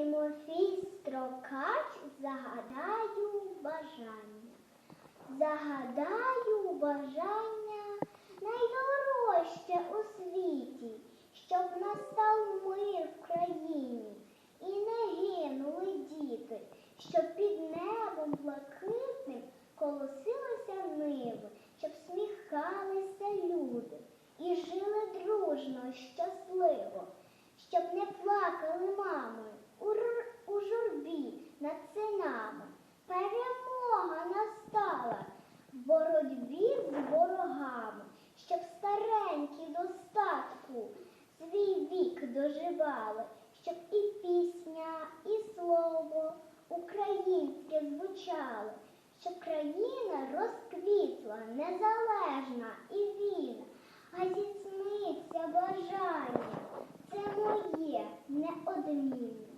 Тимофій Строкач загадаю бажання. Загадаю бажання найдорожче у світі, щоб настав мир в країні і не гинули діти, щоб під небом блакитним колосилися ниви, щоб сміхалися люди і жили дружно, щасливо, щоб не плакали мами у, р- у журбі над синами. Перемога настала в боротьбі з ворогами, щоб старенькі достатку свій вік доживали, щоб і пісня, і слово українське звучало, щоб країна розквітла, незалежна і вільна, а здійсниться бажання. Це моє неодмінне.